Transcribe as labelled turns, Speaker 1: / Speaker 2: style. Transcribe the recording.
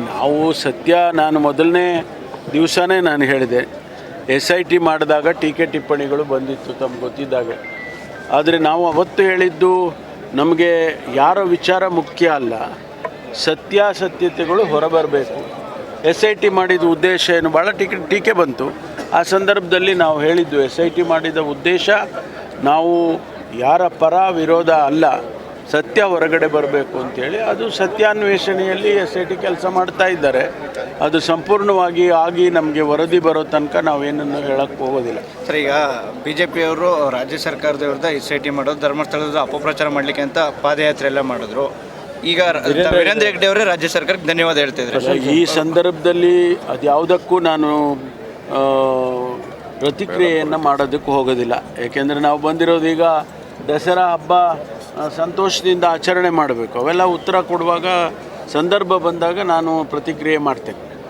Speaker 1: ನಾವು ಸತ್ಯ ನಾನು ಮೊದಲನೇ ದಿವಸನೇ ನಾನು ಹೇಳಿದೆ. ಎಸ್ ಐ ಟಿ ಮಾಡಿದಾಗ ಟೀಕೆ ಟಿಪ್ಪಣಿಗಳು ಬಂದಿತ್ತು ತಮ್ಗೆ ಗೊತ್ತಿದ್ದಾಗ. ಆದರೆ ನಾವು ಅವತ್ತು ಹೇಳಿದ್ದು ನಮಗೆ ಯಾರ ವಿಚಾರ ಮುಖ್ಯ ಅಲ್ಲ. ಸತ್ಯಾಸತ್ಯತೆಗಳು ಹೊರಬರಬೇಕು. ಎಸ್ ಐ ಟಿ ಮಾಡಿದ ಉದ್ದೇಶ ಏನು? ಭಾಳ ಟೀಕೆ ಟೀಕೆ ಬಂತು. ಆ ಸಂದರ್ಭದಲ್ಲಿ ನಾವು ಹೇಳಿದ್ದು ಎಸ್ ಐ ಟಿ ಮಾಡಿದ ಉದ್ದೇಶ ನಾವು ಯಾರ ಪರ ವಿರೋಧ ಅಲ್ಲ. ಸತ್ಯ ಹೊರಗಡೆ ಬರಬೇಕು ಅಂತೇಳಿ ಅದು ಸತ್ಯಾನ್ವೇಷಣೆಯಲ್ಲಿ ಎಸ್ ಐ ಟಿ ಕೆಲಸ ಮಾಡ್ತಾ ಇದ್ದಾರೆ. ಅದು ಸಂಪೂರ್ಣವಾಗಿ ಆಗಿ ನಮಗೆ ವರದಿ ಬರೋ ತನಕ ನಾವೇನನ್ನು ಹೇಳಕ್ಕೆ ಹೋಗೋದಿಲ್ಲ.
Speaker 2: ಸರ್ ಈಗ ಬಿ ಜೆ ಪಿಯವರು ರಾಜ್ಯ ಸರ್ಕಾರದ ವಿರುದ್ಧ ಎಸ್ ಐ ಟಿ ಮಾಡೋದು ಧರ್ಮಸ್ಥಳದ ಅಪಪ್ರಚಾರ ಮಾಡಲಿಕ್ಕೆ ಅಂತ ಪಾದಯಾತ್ರೆ ಎಲ್ಲ ಮಾಡಿದ್ರು. ಈಗ ವೀರೇಂದ್ರ ಹೆಗ್ಡೆ ಅವರೇ ರಾಜ್ಯ ಸರ್ಕಾರಕ್ಕೆ ಧನ್ಯವಾದ ಹೇಳ್ತಿದ್ರು
Speaker 1: ಈ ಸಂದರ್ಭದಲ್ಲಿ ಅದ್ಯಾವುದಕ್ಕೂ ನಾನು ಆ, ಪ್ರತಿಕ್ರಿಯೆಯನ್ನು ಮಾಡೋದಕ್ಕೂ ಹೋಗೋದಿಲ್ಲ. ಏಕೆಂದರೆ ನಾವು ಬಂದಿರೋದು ಈಗ ದಸರಾ ಹಬ್ಬ ಸಂತೋಷದಿಂದ ಆಚರಣೆ ಮಾಡಬೇಕು. ಅವೆಲ್ಲ ಉತ್ತರ ಕೊಡುವಾಗ ಸಂದರ್ಭ ಬಂದಾಗ ನಾನು ಪ್ರತಿಕ್ರಿಯೆ ಮಾಡ್ತೇನೆ.